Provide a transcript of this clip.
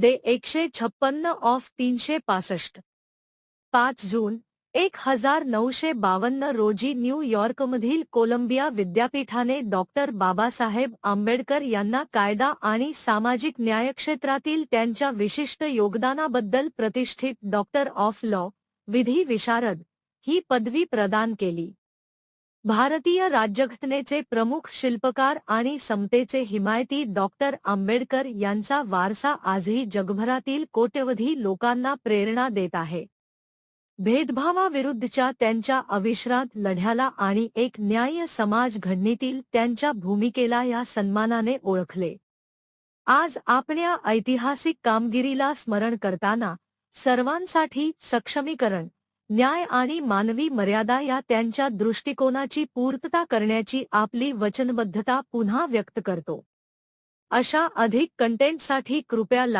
दे एकशे छप्पन्न ऑफ तीनशे पासष्ट. पाच जून एक हजार नऊशे बावन्न रोजी न्यूयॉर्कमधील कोलंबिया विद्यापीठाने डॉक्टर बाबासाहेब आंबेडकर यांना कायदा आणि सामाजिक न्याय क्षेत्रातील त्यांच्या विशिष्ट योगदानाबद्दल प्रतिष्ठित डॉक्टर ऑफ लॉ विधी विशारद ही पदवी प्रदान केली. भारतीय राज्यघटनेचे प्रमुख शिल्पकार आणि समतेचे हिमायती डॉक्टर आंबेडकर यांचा वारसा आजही जगभरातील कोट्यवधी लोकांना प्रेरणा देत आहे. भेदभावाविरुद्धच्या त्यांच्या अविश्रांत लढ्याला आणि एक न्याय्य समाज घडणीतील त्यांच्या भूमिकेला या सन्मानाने ओळखले. आज आपल्या ऐतिहासिक कामगिरीला स्मरण करताना सर्वांसाठी सक्षमीकरण न्याय आणि मानवी मर्यादा या त्यांच्या दृष्टिकोनाची पूर्तता करण्याची आपली वचनबद्धता पुन्हा व्यक्त करतो. अशा अधिक कंटेंटसाठी कृपया लाईक